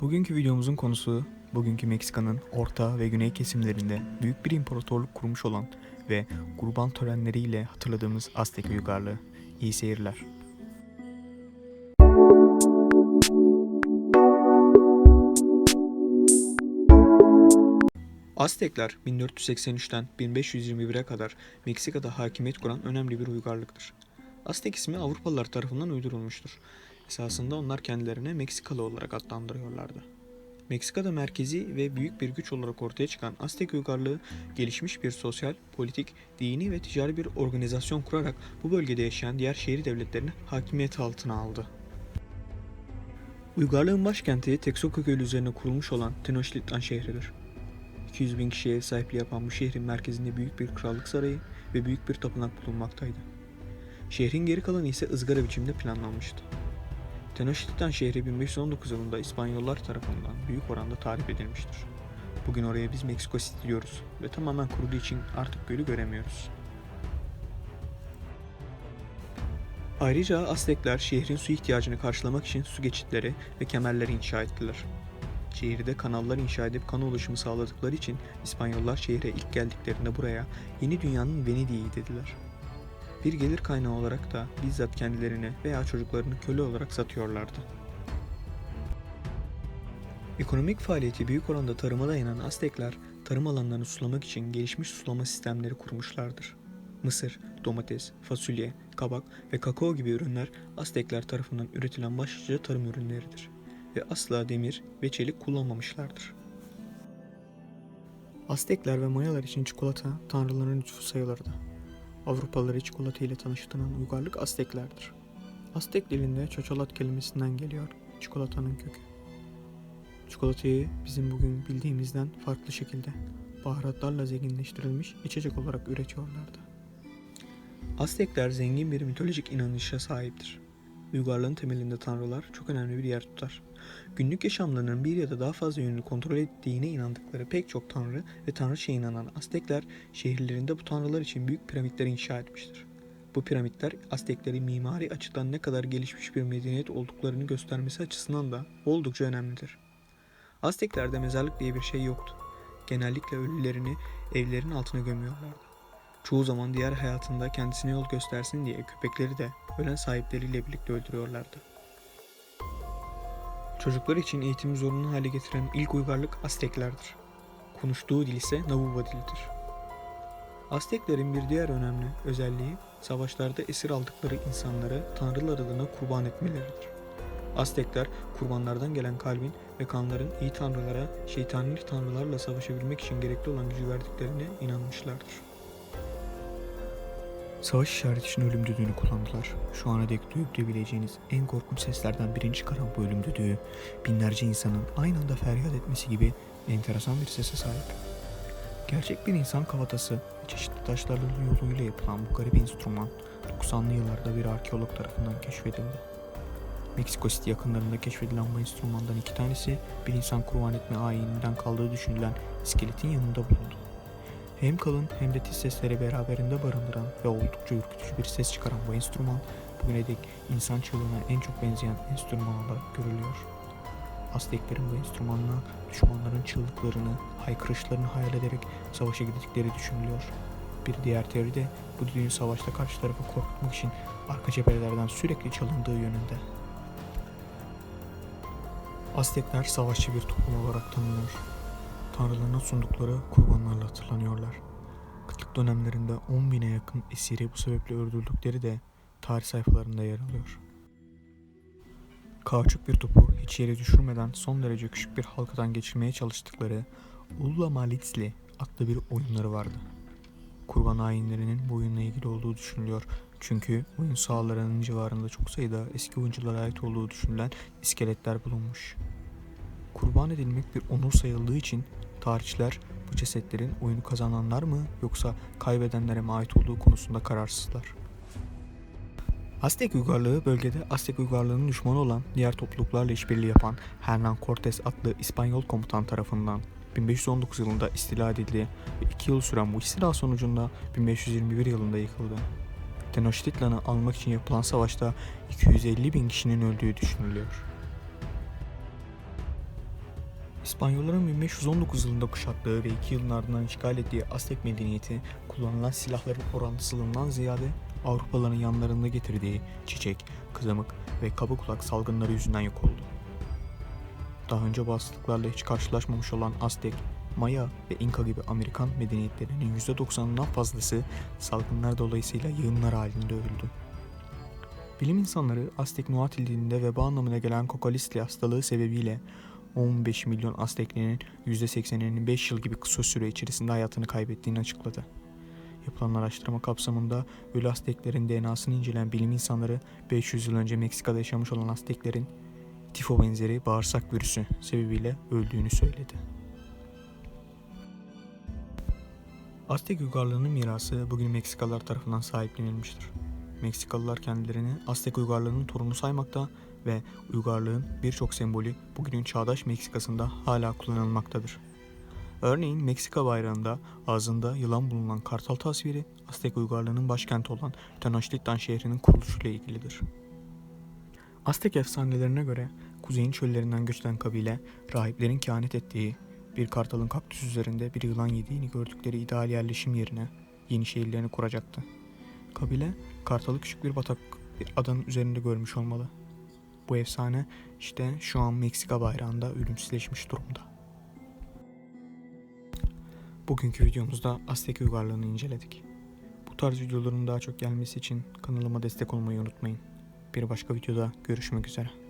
Bugünkü videomuzun konusu bugünkü Meksika'nın orta ve güney kesimlerinde büyük bir imparatorluk kurmuş olan ve kurban törenleriyle hatırladığımız Aztek uygarlığı. İyi seyirler. Aztekler 1483'ten 1521'e kadar Meksika'da hakimiyet kuran önemli bir uygarlıktır. Aztek ismi Avrupalılar tarafından uydurulmuştur. Esasında onlar kendilerine Meksikalı olarak adlandırıyorlardı. Meksika'da merkezi ve büyük bir güç olarak ortaya çıkan Aztek uygarlığı gelişmiş bir sosyal, politik, dini ve ticari bir organizasyon kurarak bu bölgede yaşayan diğer şehir devletlerini hakimiyet altına aldı. Uygarlığın başkenti Texcoco Gölü üzerine kurulmuş olan Tenochtitlan şehridir. 200 bin kişiye ev sahipliği yapan bu şehrin merkezinde büyük bir krallık sarayı ve büyük bir tapınak bulunmaktaydı. Şehrin geri kalanı ise ızgara biçimde planlanmıştı. Tenochtitlan şehri 1519 yılında İspanyollar tarafından büyük oranda tahrip edilmiştir. Bugün oraya biz Meksiko City diyoruz ve tamamen kuruduğu için artık gölü göremiyoruz. Ayrıca Aztekler şehrin su ihtiyacını karşılamak için su geçitleri ve kemerleri inşa ettiler. Şehirde kanallar inşa edip kan ulaşımı sağladıkları için İspanyollar şehre ilk geldiklerinde buraya yeni dünyanın Venedik'i dediler. Bir gelir kaynağı olarak da bizzat kendilerini veya çocuklarını köle olarak satıyorlardı. Ekonomik faaliyeti büyük oranda tarıma dayanan Aztekler, tarım alanlarını sulamak için gelişmiş sulama sistemleri kurmuşlardır. Mısır, domates, fasulye, kabak ve kakao gibi ürünler Aztekler tarafından üretilen başlıca tarım ürünleridir ve asla demir ve çelik kullanmamışlardır. Aztekler ve Mayalar için çikolata tanrıların lütfu sayılırdı. Avrupalıları çikolata ile tanıştıran uygarlık Azteklerdir. Aztek dilinde çoçolat kelimesinden geliyor çikolatanın kökü. Çikolatayı bizim bugün bildiğimizden farklı şekilde baharatlarla zenginleştirilmiş içecek olarak üretiyorlardı. Aztekler zengin bir mitolojik inanışa sahiptir. Uygarlığın temelinde tanrılar çok önemli bir yer tutar. Günlük yaşamlarının bir ya da daha fazla yönünü kontrol ettiğine inandıkları pek çok tanrı ve tanrıçaya inanan Aztekler şehirlerinde bu tanrılar için büyük piramitler inşa etmiştir. Bu piramitler Aztekleri mimari açıdan ne kadar gelişmiş bir medeniyet olduklarını göstermesi açısından da oldukça önemlidir. Azteklerde mezarlık diye bir şey yoktu. Genellikle ölülerini evlerin altına gömüyorlardı. Çoğu zaman diğer hayatında kendisine yol göstersin diye köpekleri de ölen sahipleriyle birlikte öldürüyorlardı. Çocuklar için eğitimi zorunlu hale getiren ilk uygarlık Azteklerdir. Konuştuğu dil ise Nahuva dilidir. Azteklerin bir diğer önemli özelliği savaşlarda esir aldıkları insanları tanrılar adına kurban etmeleridir. Aztekler kurbanlardan gelen kalbin ve kanların iyi tanrılara, şeytani tanrılarla savaşabilmek için gerekli olan gücü verdiklerine inanmışlardır. Savaş işareti için ölüm düdüğünü kullandılar. Şu ana dek duyup duyabileceğiniz en korkunç seslerden birini çıkaran bu ölüm düdüğü, binlerce insanın aynı anda feryat etmesi gibi enteresan bir sese sahip. Gerçek bir insan kafatası ve çeşitli taşlarla yoluyla yapılan bu garip enstrüman 90'lı yıllarda bir arkeolog tarafından keşfedildi. Meksiko City yakınlarında keşfedilen bu enstrümandan iki tanesi bir insan kurban etme ayininden kaldığı düşünülen iskeletin yanında bulundu. Hem kalın hem de tiz sesleri beraberinde barındıran ve oldukça ürkütücü bir ses çıkaran bu enstrüman bugüne dek insan çığlığına en çok benzeyen enstrüman olarak görülüyor. Azteklerin bu enstrümanla düşmanların çığlıklarını, haykırışlarını hayal ederek savaşa gittikleri düşünülüyor. Bir diğer teori de bu düğün savaşta karşı tarafı korkutmak için arka cephelerden sürekli çalındığı yönünde. Aztekler savaşçı bir toplum olarak tanınıyor. Tanrılarına sundukları kurbanlarla hatırlanıyorlar. Kıtlık dönemlerinde 10 bine yakın esiri bu sebeple öldürdükleri de tarih sayfalarında yer alıyor. Kauçuk bir topu hiç yere düşürmeden son derece küçük bir halkadan geçirmeye çalıştıkları Ulla Malitzli adlı bir oyunları vardı. Kurban ayinlerinin bu oyunla ilgili olduğu düşünülüyor. Çünkü oyun sahalarının civarında çok sayıda eski oyunculara ait olduğu düşünülen iskeletler bulunmuş. Kurban edilmek bir onur sayıldığı için tarihçiler bu cesetlerin oyunu kazananlar mı yoksa kaybedenlere mi ait olduğu konusunda kararsızlar. Aztek uygarlığı bölgede Aztek uygarlığının düşmanı olan diğer topluluklarla işbirliği yapan Hernán Cortés adlı İspanyol komutan tarafından 1519 yılında istila edildi ve 2 yıl süren bu istila sonucunda 1521 yılında yıkıldı. Tenochtitlan'ı almak için yapılan savaşta 250 bin kişinin öldüğü düşünülüyor. İspanyolların 1519 yılında kuşattığı ve 2 yılın ardından işgal ettiği Aztek medeniyeti kullanılan silahların orantısılığından ziyade Avrupalıların yanlarında getirdiği çiçek, kızamık ve kaba kulak salgınları yüzünden yok oldu. Daha önce bu hastalıklarla hiç karşılaşmamış olan Aztek, Maya ve İnka gibi Amerikan medeniyetlerinin %90'ından fazlası salgınlar dolayısıyla yığınlar halinde öldü. Bilim insanları Aztek Nuatil dilinde veba anlamına gelen kokalisli hastalığı sebebiyle 15 milyon Azteklinin %80'inin 5 yıl gibi kısa süre içerisinde hayatını kaybettiğini açıkladı. Yapılan araştırma kapsamında ölü Azteklerin DNA'sını inceleyen bilim insanları 500 yıl önce Meksika'da yaşamış olan Azteklerin tifo benzeri bağırsak virüsü sebebiyle öldüğünü söyledi. Aztek uygarlığının mirası bugün Meksikalılar tarafından sahiplenilmiştir. Meksikalılar kendilerini Aztek uygarlığının torunu saymakta ve uygarlığın birçok sembolü bugünün çağdaş Meksika'sında hala kullanılmaktadır. Örneğin Meksika bayrağında ağzında yılan bulunan kartal tasviri Aztek uygarlığının başkenti olan Tenochtitlan şehrinin kuruluşuyla ilgilidir. Aztek efsanelerine göre kuzeyin çöllerinden göç eden kabile rahiplerin kehanet ettiği bir kartalın kaktüs üzerinde bir yılan yediğini gördükleri ideal yerleşim yerine yeni şehirlerini kuracaktı. Kabile kartalı küçük bir batak bir adanın üzerinde görmüş olmalı. Bu efsane işte şu an Meksika bayrağında ölümsüzleşmiş durumda. Bugünkü videomuzda Aztek uygarlığını inceledik. Bu tarz videoların daha çok gelmesi için kanalıma destek olmayı unutmayın. Bir başka videoda görüşmek üzere.